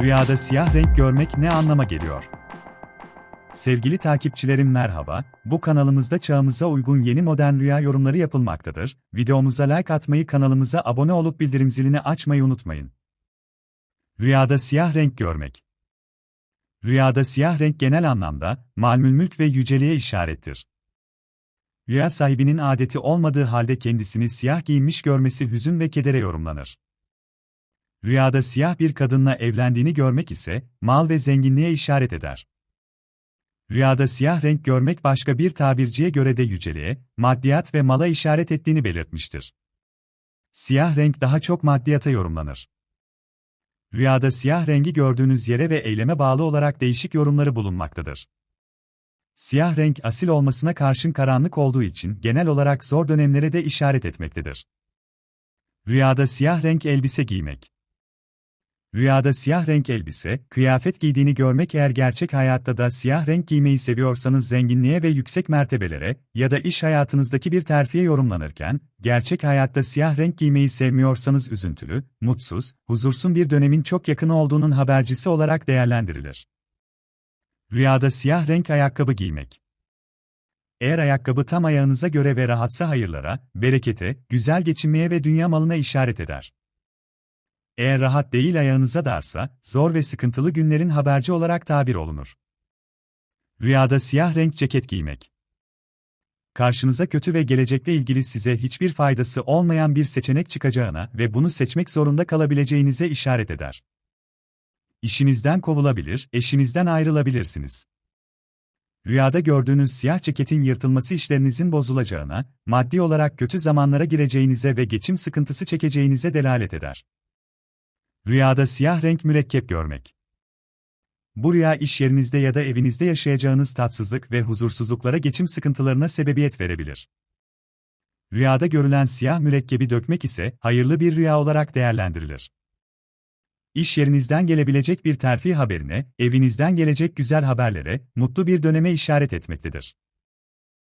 Rüyada siyah renk görmek ne anlama geliyor? Sevgili takipçilerim merhaba, bu kanalımızda çağımıza uygun yeni modern rüya yorumları yapılmaktadır. Videomuza like atmayı, kanalımıza abone olup bildirim zilini açmayı unutmayın. Rüyada siyah renk görmek. Rüyada siyah renk genel anlamda, malmül mülk ve yüceliğe işarettir. Rüya sahibinin adeti olmadığı halde kendisini siyah giyinmiş görmesi hüzün ve kedere yorumlanır. Rüyada siyah bir kadınla evlendiğini görmek ise, mal ve zenginliğe işaret eder. Rüyada siyah renk görmek başka bir tabirciye göre de yüceliğe, maddiyat ve mala işaret ettiğini belirtmiştir. Siyah renk daha çok maddiyata yorumlanır. Rüyada siyah rengi gördüğünüz yere ve eyleme bağlı olarak değişik yorumları bulunmaktadır. Siyah renk asil olmasına karşın karanlık olduğu için genel olarak zor dönemlere de işaret etmektedir. Rüyada siyah renk elbise giymek. Rüyada siyah renk elbise, kıyafet giydiğini görmek eğer gerçek hayatta da siyah renk giymeyi seviyorsanız zenginliğe ve yüksek mertebelere ya da iş hayatınızdaki bir terfiye yorumlanırken, gerçek hayatta siyah renk giymeyi sevmiyorsanız üzüntülü, mutsuz, huzursuz bir dönemin çok yakın olduğunun habercisi olarak değerlendirilir. Rüyada siyah renk ayakkabı giymek. Eğer ayakkabı tam ayağınıza göre ve rahatsa hayırlara, berekete, güzel geçinmeye ve dünya malına işaret eder. Eğer rahat değil ayağınıza darsa, zor ve sıkıntılı günlerin haberci olarak tabir olunur. Rüyada siyah renk ceket giymek. Karşınıza kötü ve gelecekle ilgili size hiçbir faydası olmayan bir seçenek çıkacağına ve bunu seçmek zorunda kalabileceğinize işaret eder. İşinizden kovulabilir, eşinizden ayrılabilirsiniz. Rüyada gördüğünüz siyah ceketin yırtılması işlerinizin bozulacağına, maddi olarak kötü zamanlara gireceğinize ve geçim sıkıntısı çekeceğinize delalet eder. Rüyada siyah renk mürekkep görmek. Bu rüya iş yerinizde ya da evinizde yaşayacağınız tatsızlık ve huzursuzluklara geçim sıkıntılarına sebebiyet verebilir. Rüyada görülen siyah mürekkebi dökmek ise hayırlı bir rüya olarak değerlendirilir. İş yerinizden gelebilecek bir terfi haberine, evinizden gelecek güzel haberlere, mutlu bir döneme işaret etmektedir.